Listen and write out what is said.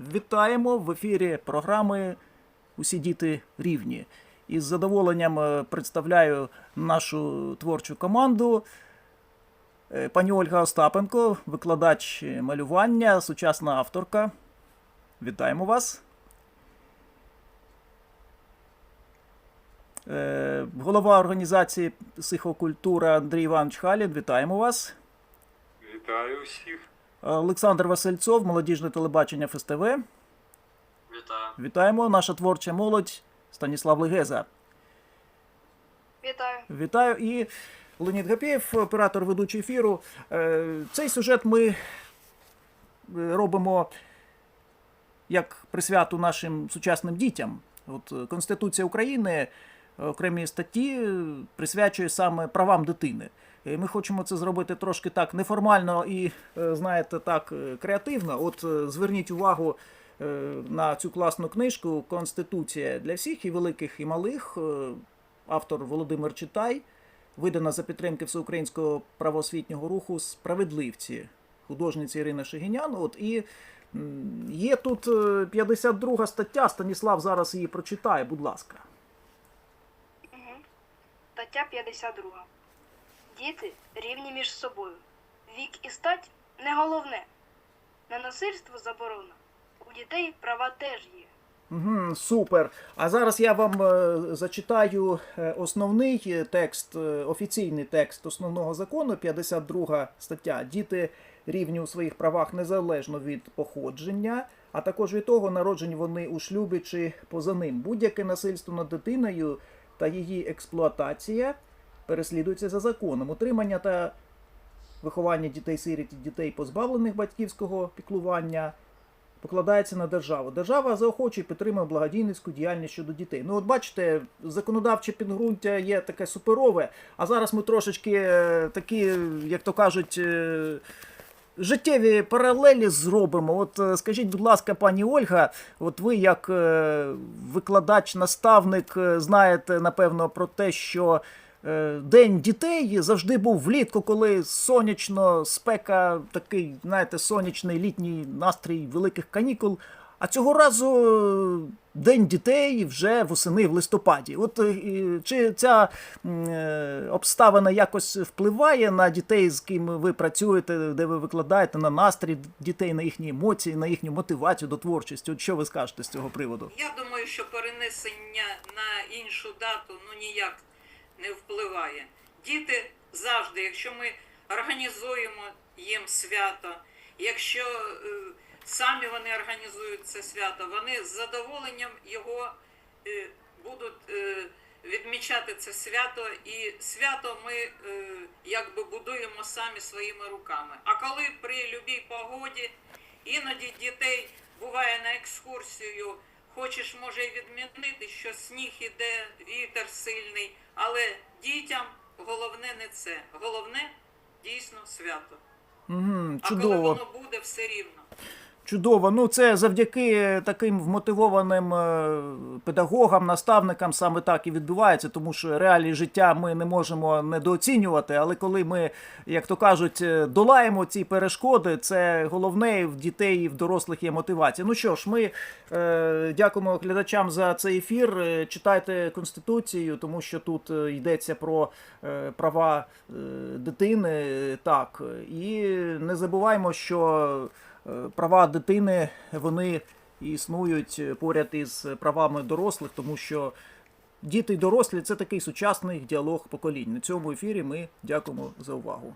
Вітаємо в ефірі програми Усі діти рівні. Із задоволенням е, представляю нашу творчу команду. Е, Пані Ольга Остапенко, викладач малювання, сучасна авторка. Вітаємо вас. Е, Голова організації психокультура Андрій Іванович Халін. Вітаємо вас. Вітаю всіх. Олександр Васильцов, молодіжне телебачення ФСТВ. Вітаю. Вітаємо. Наша творча молодь Станіслав Легеза. Вітаю. Вітаю. І Леонід Гапєєв, оператор ведучий ефіру. Е, Цей сюжет ми е, робимо як присвяту нашим сучасним дітям. От е, Конституція України окремі статті присвячує саме правам дитини. І Ми хочемо це зробити трошки так неформально і, е, знаєте, так е, креативно. От е, зверніть увагу е, на цю класну книжку Конституція для всіх і великих, і малих. Е, Автор Володимир Читай, видана за підтримки всеукраїнського правоосвітнього руху Справедливці, художниці Ірина Шегінян. От і є тут е, 52 стаття. Станіслав зараз її прочитає, будь ласка. Стаття 52. Діти рівні між собою. Вік і стать не головне. На насильство заборона. У дітей права теж є. Угу, супер. А зараз я вам е, зачитаю е, основний текст, е, офіційний текст основного закону, 52 стаття. Діти рівні у своїх правах незалежно від походження, а також від того, народжені вони у шлюбі чи поза ним. Будь-яке насильство над дитиною та її експлуатація переслідується за законом. Утримання та виховання дітей-сиріт і дітей, позбавлених батьківського піклування покладається на державу. Держава заохочує підтримує благодійницьку діяльність щодо дітей. Ну, от бачите, законодавче підґрунтя є таке суперове, а зараз ми трошечки е, такі, як то кажуть, е, життєві паралелі зробимо. От е, скажіть, будь ласка, пані Ольга, от ви як викладач, наставник, знаєте, напевно, про те, що. Е, День дітей завжди був влітку, коли сонячно, спека, такий, знаєте, сонячний літній настрій великих канікул. А цього разу е, День дітей вже восени в листопаді. От е, чи ця обставина якось впливає на дітей, з ким ви працюєте, де ви викладаєте, на настрій дітей, на їхні емоції, на їхню мотивацію до творчості? От що ви скажете з цього приводу? Я думаю, що перенесення на іншу дату ну ніяк не впливає. Діти завжди, якщо ми організуємо їм свято, якщо е, самі вони організують це свято, вони з задоволенням його е, будуть е, відмічати це свято, і свято ми е, якби будуємо самі своїми руками. А коли при любій погоді іноді дітей буває на екскурсію, хочеш може й відмінити, що сніг іде, вітер сильний, але дітям головне не це. Головне дійсно свято. Угу, А коли воно буде все рівно. Чудово. Ну, це завдяки таким вмотивованим е, педагогам, наставникам саме так і відбувається, тому що реалії життя ми не можемо недооцінювати. Але коли ми, як то кажуть, е, долаємо ці перешкоди, це головне в дітей і в дорослих є мотивація. Ну що ж, ми е, дякуємо глядачам за цей ефір. Е, Читайте конституцію, тому що тут йдеться про е, права е, дитини. Так, і не забуваємо, що. Е, права дитини вони існують поряд із правами дорослих, тому що діти й дорослі це такий сучасний діалог поколінь. На цьому ефірі ми дякуємо за увагу.